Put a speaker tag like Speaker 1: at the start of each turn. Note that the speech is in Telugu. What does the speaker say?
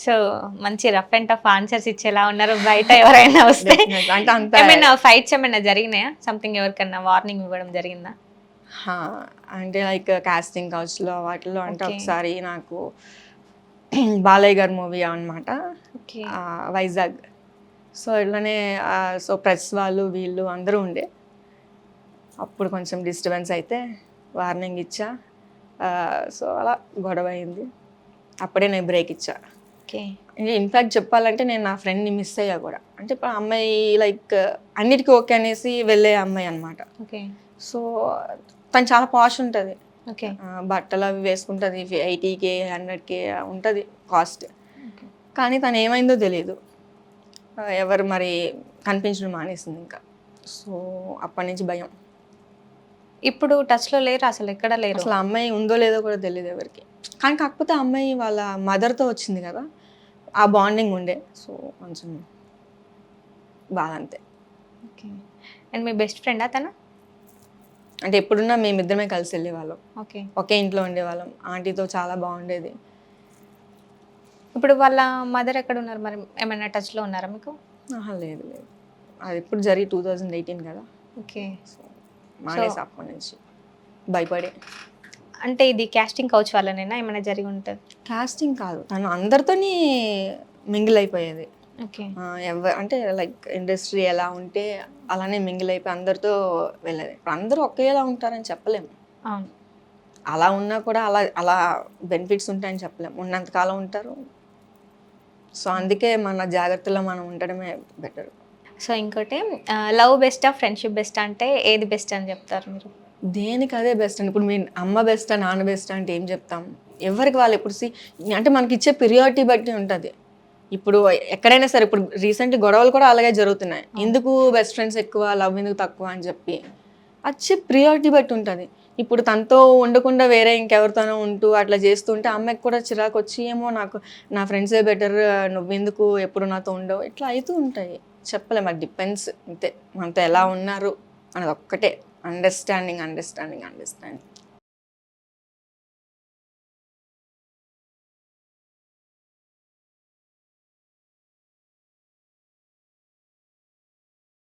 Speaker 1: సో మంచి రఫ్ అండ్ టఫ్ ఆన్సర్స్ ఇచ్చేలా ఉన్నారు. బయట ఎవరైనా వస్తే ఏమైనా ఫైట్స్ ఏమైనా జరిగినాయా? సంథింగ్ ఎవరికన్నా వార్నింగ్ ఇవ్వడం జరిగిందా?
Speaker 2: అంటే లైక్ కాస్టింగ్ కౌచ్లో వాటిలో అంటే. ఒకసారి నాకు బాలయ్య గారి మూవీ అనమాట వైజాగ్. సో ఇట్లానే సో ప్రెస్ వాళ్ళు వీళ్ళు అందరూ ఉండే. అప్పుడు కొంచెం డిస్టర్బెన్స్ అయితే వార్నింగ్ ఇచ్చా. సో అలా గొడవ అయింది. అప్పుడే నేను బ్రేక్ ఇచ్చా.
Speaker 1: ఓకే.
Speaker 2: ఇన్ఫ్యాక్ట్ చెప్పాలంటే నేను నా ఫ్రెండ్ని మిస్ అయ్యా కూడా. అంటే ఇప్పుడు అమ్మాయి లైక్ అన్నిటికీ ఓకే అనేసి వెళ్ళే అమ్మాయి అనమాట
Speaker 1: ఓకే.
Speaker 2: సో తను చాలా పాష్ ఉంటుంది.
Speaker 1: ఓకే.
Speaker 2: బట్టలు అవి వేసుకుంటుంది ఎయిటీకే హండ్రెడ్కే ఉంటుంది కాస్ట్ కానీ తను ఏమైందో తెలియదు. ఎవరు మరి కనిపించడం మానేసింది ఇంకా. సో అప్పటి నుంచి భయం.
Speaker 1: ఇప్పుడు టచ్లో లేరు అసలు ఎక్కడ లేరు?
Speaker 2: అసలు అమ్మాయి ఉందో లేదో కూడా తెలియదు ఎవరికి. కానీ కాకపోతే అమ్మాయి వాళ్ళ మదర్తో వచ్చింది కదా. ఆ బాండింగ్ ఉండే. సో కొంచెం బాధ అంతే.
Speaker 1: ఓకే అండ్ మీ బెస్ట్ ఫ్రెండా తన?
Speaker 2: అంటే ఎప్పుడున్నా మేమిద్దరమే కలిసి వెళ్ళేవాళ్ళం.
Speaker 1: ఓకే
Speaker 2: ఒకే ఇంట్లో ఉండేవాళ్ళం. ఆంటీతో చాలా బాగుండేది.
Speaker 1: ఇప్పుడు వాళ్ళ మదర్ ఎక్కడ ఉన్నారు మరి? ఏమైనా టచ్లో ఉన్నారా మీకు?
Speaker 2: ఆహా, లేదు లేదు. అది ఎప్పుడు జరిగి టూ థౌజండ్ ఎయిటీన్ కదా.
Speaker 1: ఓకే
Speaker 2: సో మానేసి అప్పటి నుంచి భయపడే.
Speaker 1: అంటే ఇది కాస్టింగ్ కౌచ్ వల్లనేనా ఏమైనా జరిగి ఉంటుంది?
Speaker 2: కాస్టింగ్ కాదు. తను అందరితోని మింగిల్ అయిపోయేది.
Speaker 1: ఓకే.
Speaker 2: ఆ, ఎవ అంటే లైక్ ఇండస్ట్రీ ఎలా ఉంటే అలానే మింగిల్ అయిపోయి అందరితో వెళ్ళేది. ఇప్పుడు అందరూ ఒకేలా ఉంటారని చెప్పలేము
Speaker 1: అవును.
Speaker 2: అలా ఉన్నా కూడా అలా అలా బెనిఫిట్స్ ఉంటాయని చెప్పలేము ఉన్నంతకాలం ఉంటారు. సో అందుకే మన జాగ్రత్తలో మనం ఉండడమే బెటర్
Speaker 1: సో ఇంకోటి లవ్ బెస్టా ఫ్రెండ్షిప్ బెస్ట్ అంటే ఏది బెస్ట్ అని చెప్తారు మీరు?
Speaker 2: దేనికి అదే బెస్ట్ అండి? ఇప్పుడు మీ అమ్మ బెస్ట్ నాన్న బెస్ట్ అంటే ఏం చెప్తాం? ఎవరికి వాళ్ళు ఇప్పుడు సి అంటే మనకి ఇచ్చే ప్రియారిటీ బట్టి ఉంటుంది. ఇప్పుడు ఎక్కడైనా సరే ఇప్పుడు రీసెంట్ గొడవలు కూడా అలాగే జరుగుతున్నాయి. ఎందుకు బెస్ట్ ఫ్రెండ్స్ ఎక్కువ లవ్ ఎందుకు తక్కువ అని చెప్పి. వచ్చే ప్రియారిటీ బట్టి ఉంటుంది. ఇప్పుడు తనతో ఉండకుండా వేరే ఇంకెవరితోనో ఉంటూ అట్లా చేస్తుంటే అమ్మాయికి కూడా చిరాకు వచ్చి ఏమో నాకు నా ఫ్రెండ్సే బెటర్ నువ్వెందుకు ఎప్పుడు నాతో ఉండవు? ఇట్లా అవుతూ ఉంటాయి. చెప్పలేము అది డిపెండ్స్ అంతే. మనతో ఎలా ఉన్నారు అనేది ఒక్కటే. Understanding understanding understanding